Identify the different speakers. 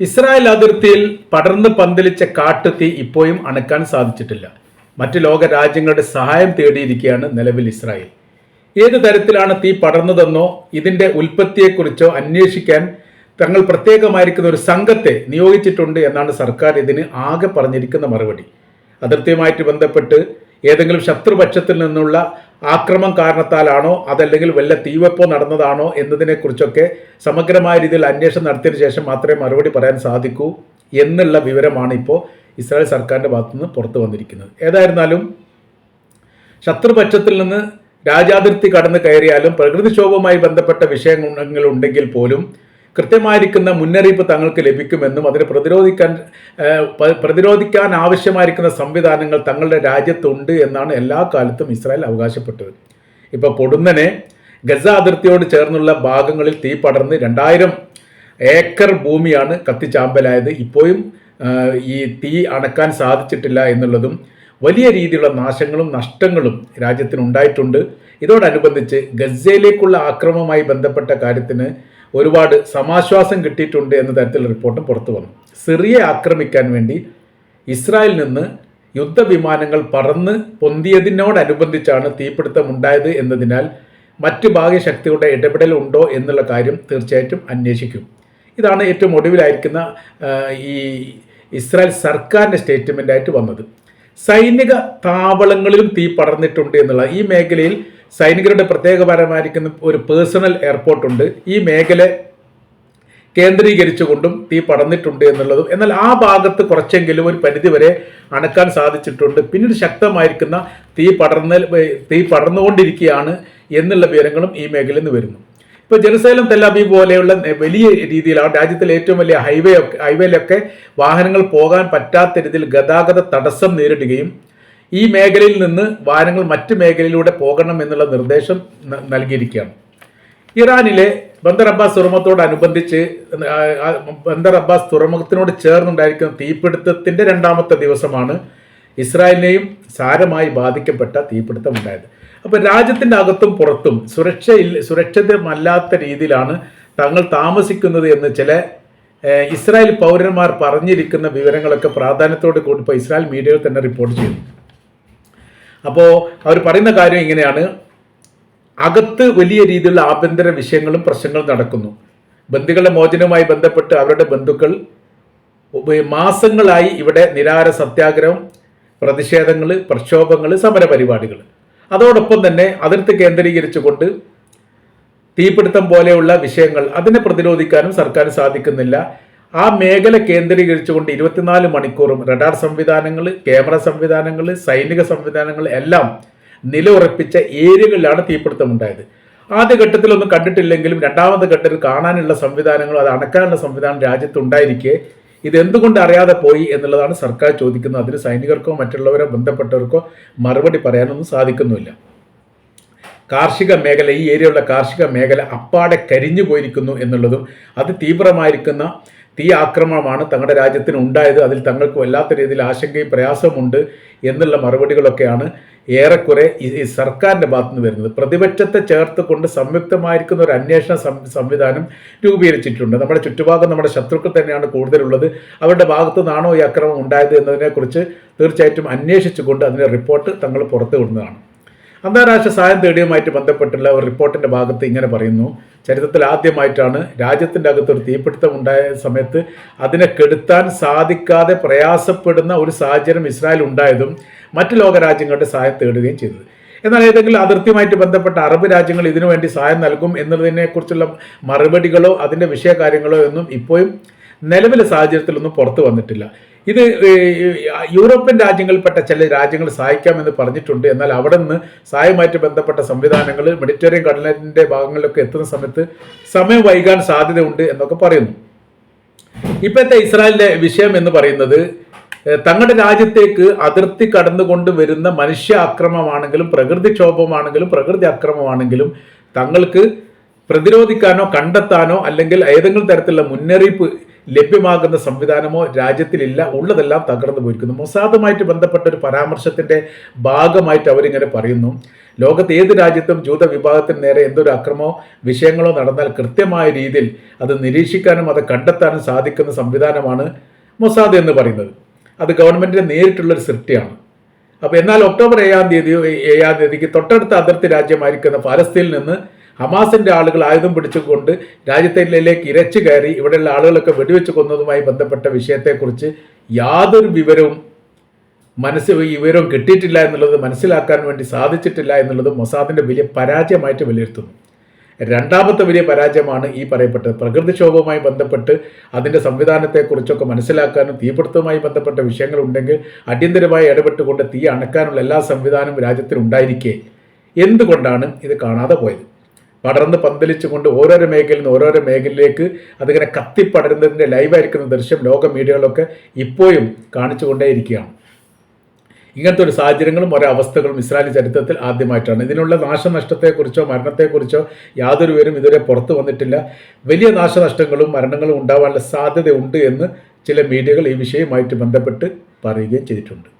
Speaker 1: Israel അതിർത്തിയിൽ പടർന്ന് പന്തലിച്ച കാട്ടുതീ ഇപ്പോഴും അണക്കാൻ സാധിച്ചിട്ടില്ല. മറ്റ് ലോക രാജ്യങ്ങളുടെ സഹായം തേടിയിരിക്കുകയാണ് നിലവിൽ ഇസ്രായേൽ. ഏത് തരത്തിലാണ് തീ പടർന്നതെന്നോ ഇതിന്റെ ഉൽപ്പത്തിയെക്കുറിച്ചോ അന്വേഷിക്കാൻ തങ്ങൾ പ്രത്യേകമായിരിക്കുന്ന ഒരു സംഘത്തെ നിയോഗിച്ചിട്ടുണ്ട് എന്നാണ് സർക്കാർ ഇതിന് ആകെ പറഞ്ഞിരിക്കുന്ന മറുപടി. അതിർത്തിയുമായിട്ട് ബന്ധപ്പെട്ട് ഏതെങ്കിലും ശത്രുപക്ഷത്തിൽ നിന്നുള്ള ആക്രമം കാരണത്താലാണോ? അതല്ലെങ്കിൽ വല്ല തീവെപ്പോ നടന്നതാണോ എന്നതിനെക്കുറിച്ചൊക്കെ സമഗ്രമായ രീതിയിൽ അന്വേഷണം നടത്തിയതിനു ശേഷം മാത്രമേ മറുപടി പറയാൻ സാധിക്കൂ എന്നുള്ള വിവരമാണ് ഇപ്പോൾ ഇസ്രായേൽ സർക്കാരിന്റെ ഭാഗത്തുനിന്ന് പുറത്തു വന്നിരിക്കുന്നത്. ഏതായിരുന്നാലും ശത്രുപക്ഷത്തിൽ നിന്ന് രാജാതിർത്തി കടന്ന് കയറിയാലും പ്രകൃതിക്ഷോഭവുമായി ബന്ധപ്പെട്ട വിഷയങ്ങൾ ഉണ്ടെങ്കിൽ പോലും കൃത്യമായിരിക്കുന്ന മുന്നറിയിപ്പ് തങ്ങൾക്ക് ലഭിക്കുമെന്നും അതിനെ പ്രതിരോധിക്കാൻ പ്രതിരോധിക്കാൻ ആവശ്യമായിരിക്കുന്ന സംവിധാനങ്ങൾ തങ്ങളുടെ രാജ്യത്തുണ്ട് എന്നാണ് എല്ലാ കാലത്തും ഇസ്രായേൽ അവകാശപ്പെട്ടത്. ഇപ്പോൾ പൊടുന്നനെ ഗസ അതിർത്തിയോട് ചേർന്നുള്ള ഭാഗങ്ങളിൽ തീ പടർന്ന് രണ്ടായിരം ഏക്കർ ഭൂമിയാണ് കത്തിച്ചാമ്പലായത്. ഇപ്പോഴും ഈ തീ അണക്കാൻ സാധിച്ചിട്ടില്ല എന്നുള്ളതും വലിയ രീതിയിലുള്ള നാശങ്ങളും നഷ്ടങ്ങളും രാജ്യത്തിനുണ്ടായിട്ടുണ്ട്. ഇതോടനുബന്ധിച്ച് ഗസയിലേക്കുള്ള ആക്രമണവുമായി ബന്ധപ്പെട്ട കാര്യത്തിന് ഒരുപാട് സമാശ്വാസം കിട്ടിയിട്ടുണ്ട് എന്ന തരത്തിൽ റിപ്പോർട്ടും പുറത്തു വന്നു. സിറിയെ ആക്രമിക്കാൻ വേണ്ടി ഇസ്രായേലിൽ നിന്ന് യുദ്ധവിമാനങ്ങൾ പറന്ന് പൊന്തിയതിനോടനുബന്ധിച്ചാണ് തീപിടുത്തം ഉണ്ടായത് എന്നതിനാൽ മറ്റ് ബാഹ്യശക്തികളുടെ ഇടപെടൽ ഉണ്ടോ എന്നുള്ള കാര്യം തീർച്ചയായിട്ടും അന്വേഷിക്കും. ഇതാണ് ഏറ്റവും ഒടുവിലായിരിക്കുന്ന ഈ ഇസ്രായേൽ സർക്കാരിന്റെ സ്റ്റേറ്റ്മെന്റായിട്ട് വന്നത്. സൈനിക താവളങ്ങളിലും തീ പടർന്നിട്ടുണ്ട് എന്നുള്ള ഈ മേഖലയിൽ സൈനികരുടെ പ്രത്യേകപരമായിരിക്കുന്ന ഒരു പേഴ്സണൽ എയർപോർട്ടുണ്ട്. ഈ മേഖല കേന്ദ്രീകരിച്ചുകൊണ്ടും തീ പടന്നിട്ടുണ്ട് എന്നുള്ളതും എന്നാൽ ആ ഭാഗത്ത് കുറച്ചെങ്കിലും ഒരു പരിധി വരെ അണക്കാൻ സാധിച്ചിട്ടുണ്ട്. പിന്നീട് ശക്തമായിരിക്കുന്ന തീ പടർന്ന തീ പടർന്നുകൊണ്ടിരിക്കുകയാണ് എന്നുള്ള വിവരങ്ങളും ഈ മേഖലയിൽ നിന്ന് വരുന്നു. ഇപ്പോൾ ജെറുസലേം തെല്ലാബി പോലെയുള്ള വലിയ രീതിയിലാണ് രാജ്യത്തിലെ ഏറ്റവും വലിയ ഹൈവേ ഹൈവേയിലൊക്കെ വാഹനങ്ങൾ പോകാൻ പറ്റാത്ത രീതിയിൽ ഗതാഗത തടസ്സം നേരിടുകയും ഈ മേഖലയിൽ നിന്ന് വാഹനങ്ങൾ മറ്റ് മേഖലയിലൂടെ പോകണം എന്നുള്ള നിർദ്ദേശം നൽകിയിരിക്കുകയാണ്. ഇറാനിലെ ബന്ദർ അബ്ബാസ് തുറമുഖത്തോടനുബന്ധിച്ച് ബന്ദർ അബ്ബാസ് തുറമുഖത്തിനോട് ചേർന്നുണ്ടായിരിക്കുന്ന തീപിടുത്തത്തിന്റെ രണ്ടാമത്തെ ദിവസമാണ് ഇസ്രായേലിനെയും സാരമായി ബാധിക്കപ്പെട്ട തീപിടുത്തം ഉണ്ടായത് അപ്പോൾ രാജ്യത്തിന്റെ അകത്തും പുറത്തും സുരക്ഷ സുരക്ഷിതമല്ലാത്ത രീതിയിലാണ് തങ്ങൾ താമസിക്കുന്നത് എന്ന് ചില ഇസ്രായേൽ പൗരന്മാർ പറഞ്ഞിരിക്കുന്ന വിവരങ്ങളൊക്കെ പ്രാധാന്യത്തോട് കൂടി ഇപ്പോൾ ഇസ്രായേൽ മീഡിയകൾ തന്നെ റിപ്പോർട്ട് ചെയ്തു അപ്പോൾ അവർ പറയുന്ന കാര്യം ഇങ്ങനെയാണ്. അകത്ത് വലിയ രീതിയിലുള്ള ആഭ്യന്തര വിഷയങ്ങളും പ്രശ്നങ്ങളും നടക്കുന്നു. ബന്ധുക്കളുടെ മോചനവുമായി ബന്ധപ്പെട്ട് അവരുടെ ബന്ധുക്കൾ മാസങ്ങളായി ഇവിടെ നിരാര സത്യാഗ്രഹം പ്രതിഷേധങ്ങൾ പ്രക്ഷോഭങ്ങൾ സമരപരിപാടികൾ. അതോടൊപ്പം തന്നെ അതിർത്തി കേന്ദ്രീകരിച്ചുകൊണ്ട് തീപിടുത്തം പോലെയുള്ള വിഷയങ്ങൾ അതിനെ പ്രതിരോധിക്കാനും സർക്കാർ സാധിക്കുന്നില്ല. ആ മേഖല കേന്ദ്രീകരിച്ചുകൊണ്ട് ഇരുപത്തിനാല് മണിക്കൂറും റഡാർ സംവിധാനങ്ങൾ ക്യാമറ സംവിധാനങ്ങൾ സൈനിക സംവിധാനങ്ങൾ എല്ലാം നിലയുറപ്പിച്ച ഏരിയകളിലാണ് തീപിടുത്തം ഉണ്ടായത് ആദ്യ ഘട്ടത്തിലൊന്നും കണ്ടിട്ടില്ലെങ്കിലും രണ്ടാമത്തെ ഘട്ടത്തിൽ കാണാനുള്ള സംവിധാനങ്ങളും അത് അണക്കാനുള്ള സംവിധാനം രാജ്യത്തുണ്ടായിരിക്കെ. ഇത് എന്തുകൊണ്ട് അറിയാതെ പോയി എന്നുള്ളതാണ് സർക്കാർ ചോദിക്കുന്നത്. അതിന് സൈനികർക്കോ മറ്റുള്ളവരോ ബന്ധപ്പെട്ടവർക്കോ മറുപടി പറയാനൊന്നും സാധിക്കുന്നുമില്ല. കാർഷിക മേഖല ഈ ഏരിയയുള്ള കാർഷിക മേഖല അപ്പാടെ കരിഞ്ഞു പോയിരിക്കുന്നു എന്നുള്ളതും അത് തീവ്രമായിരിക്കുന്ന തീ ആക്രമണമാണ് തങ്ങളുടെ രാജ്യത്തിന് ഉണ്ടായത്. അതിൽ തങ്ങൾക്ക് വല്ലാത്ത രീതിയിൽ ആശങ്കയും പ്രയാസമുണ്ട് എന്നുള്ള മറുപടികളൊക്കെയാണ് ഏറെക്കുറെ ഈ സർക്കാരിന്റെ ഭാഗത്തു നിന്ന് വരുന്നത്. പ്രതിപക്ഷത്തെ ചേർത്ത് കൊണ്ട് സംയുക്തമായിരിക്കുന്ന ഒരു അന്വേഷണ സംവിധാനം രൂപീകരിച്ചിട്ടുണ്ട്. നമ്മുടെ ചുറ്റുഭാഗം നമ്മുടെ ശത്രുക്കൾ തന്നെയാണ് കൂടുതലുള്ളത്. അവരുടെ ഭാഗത്തു നിന്നാണോ ഈ അക്രമം ഉണ്ടായത് എന്നതിനെക്കുറിച്ച് തീർച്ചയായിട്ടും അന്വേഷിച്ചുകൊണ്ട് അതിന്റെ റിപ്പോർട്ട് തങ്ങൾ പുറത്തു വിടുന്നതാണ് അന്താരാഷ്ട്ര സഹായം തേടിയുമായിട്ട് ബന്ധപ്പെട്ടുള്ള ഒരു റിപ്പോർട്ടിന്റെ ഭാഗത്ത് ഇങ്ങനെ പറയുന്നു. ചരിത്രത്തിൽ ആദ്യമായിട്ടാണ് രാജ്യത്തിന്റെ അകത്തൊരു തീപിടുത്തം ഉണ്ടായ സമയത്ത് അതിനെ കെടുത്താൻ സാധിക്കാതെ പ്രയാസപ്പെടുന്ന ഒരു സാഹചര്യം ഇസ്രായേൽ ഉണ്ടായതും മറ്റു ലോകരാജ്യങ്ങളുടെ സഹായം തേടുകയും ചെയ്തത്. എന്നാൽ ഏതെങ്കിലും അതിർത്തിയുമായിട്ട് ബന്ധപ്പെട്ട അറബ് രാജ്യങ്ങൾ ഇതിനു വേണ്ടി സഹായം നൽകും എന്നതിനെക്കുറിച്ചുള്ള മറുപടികളോ അതിന്റെ വിഷയകാര്യങ്ങളോ ഒന്നും ഇപ്പോഴും നിലവിലെ സാഹചര്യത്തിലൊന്നും പുറത്തു വന്നിട്ടില്ല. ഇത് യൂറോപ്യൻ രാജ്യങ്ങളിൽപ്പെട്ട ചില രാജ്യങ്ങൾ സഹായിക്കാമെന്ന് പറഞ്ഞിട്ടുണ്ട്. എന്നാൽ അവിടെ നിന്ന് സഹായമായിട്ട് ബന്ധപ്പെട്ട സംവിധാനങ്ങൾ മെഡിറ്ററേനിയൻ കടലിന്റെ ഭാഗങ്ങളിലൊക്കെ എത്തുന്ന സമയത്ത് സമയം വൈകാൻ സാധ്യതയുണ്ട് എന്നൊക്കെ പറയുന്നു. ഇപ്പോഴത്തെ ഇസ്രായേലിന്റെ വിഷയം എന്ന് പറയുന്നത് തങ്ങളുടെ രാജ്യത്തേക്ക് അതിർത്തി കടന്നുകൊണ്ട് വരുന്ന മനുഷ്യ അക്രമമാണെങ്കിലും പ്രകൃതിക്ഷോഭമാണെങ്കിലും പ്രകൃതി അക്രമമാണെങ്കിലും തങ്ങൾക്ക് പ്രതിരോധിക്കാനോ കണ്ടെത്താനോ അല്ലെങ്കിൽ ഏതെങ്കിലും തരത്തിലുള്ള മുന്നറിയിപ്പ് ലഭ്യമാകുന്ന സംവിധാനമോ രാജ്യത്തിലില്ല ഉള്ളതെല്ലാം തകർന്നു പോയിരിക്കുന്നു. മൊസാദുമായിട്ട് ബന്ധപ്പെട്ട ഒരു പരാമർശത്തിന്റെ ഭാഗമായിട്ട് അവരിങ്ങനെ പറയുന്നു. ലോകത്ത് ഏത് രാജ്യത്തും ജൂത വിഭാഗത്തിന് നേരെ എന്തൊരു അക്രമമോ വിഷയങ്ങളോ നടന്നാൽ കൃത്യമായ രീതിയിൽ അത് നിരീക്ഷിക്കാനും അത് കണ്ടെത്താനും സാധിക്കുന്ന സംവിധാനമാണ് മൊസാദ് എന്ന് പറയുന്നത്. അത് ഗവൺമെന്റിന്റെ നേരിട്ടുള്ള ഒരു സൃഷ്ടിയാണ്. അപ്പോൾ എന്നാൽ ഒക്ടോബർ ഏഴാം തീയതി ഏഴാം തീയതിക്ക് തൊട്ടടുത്ത അതിർത്തി രാജ്യമായിരിക്കുന്ന ഫലസ്തീനിൽ നിന്ന് ഹമാസിന്റെ ആളുകൾ ആയുധം പിടിച്ചുകൊണ്ട് രാജ്യത്തിലേക്ക് ഇരച്ചു കയറി ഇവിടെയുള്ള ആളുകളൊക്കെ വെടിവെച്ച് കൊന്നതുമായി ബന്ധപ്പെട്ട വിഷയത്തെക്കുറിച്ച് യാതൊരു വിവരവും മനസ്സ് ഈ വിവരം കിട്ടിയിട്ടില്ല എന്നുള്ളത് മനസ്സിലാക്കാൻ വേണ്ടി സാധിച്ചിട്ടില്ല എന്നുള്ളത് മൊസാദിന്റെ വലിയ പരാജയമായിട്ട് വിലയിരുത്തുന്നു. രണ്ടാമത്തെ വലിയ പരാജയമാണ് ഈ പറയപ്പെട്ടത്. പ്രകൃതിക്ഷോഭവുമായി ബന്ധപ്പെട്ട് അതിന്റെ സംവിധാനത്തെക്കുറിച്ചൊക്കെ മനസ്സിലാക്കാനും തീപിടുത്തവുമായി ബന്ധപ്പെട്ട വിഷയങ്ങളുണ്ടെങ്കിൽ അടിയന്തരമായി ഇടപെട്ടുകൊണ്ട് തീ അണക്കാനുള്ള എല്ലാ സംവിധാനവും രാജ്യത്തിനുണ്ടായിരിക്കെ. എന്തുകൊണ്ടാണ് ഇത് കാണാതെ പോയത്? പടർന്ന് പന്തലിച്ചുകൊണ്ട് ഓരോരോ മേഖലയിൽ നിന്ന് ഓരോരോ മേഖലയിലേക്ക് അതിങ്ങനെ കത്തിപ്പടരുന്നതിന്റെ ലൈവായിരിക്കുന്ന ദൃശ്യം ലോക മീഡിയകളൊക്കെ ഇപ്പോഴും കാണിച്ചുകൊണ്ടേയിരിക്കുകയാണ്. ഇങ്ങനത്തെ ഒരു സാഹചര്യങ്ങളും ഒരവസ്ഥകളും ഇസ്രായേലി ചരിത്രത്തിൽ ആദ്യമായിട്ടാണ്. ഇതിനുള്ള നാശനഷ്ടത്തെക്കുറിച്ചോ മരണത്തെക്കുറിച്ചോ യാതൊരു പേരും ഇതുവരെ പുറത്തു വന്നിട്ടില്ല. വലിയ നാശനഷ്ടങ്ങളും മരണങ്ങളും ഉണ്ടാവാനുള്ള സാധ്യതയുണ്ട് എന്ന് ചില മീഡിയകൾ ഈ വിഷയവുമായിട്ട് ബന്ധപ്പെട്ട് പറയുകയും ചെയ്തിട്ടുണ്ട്.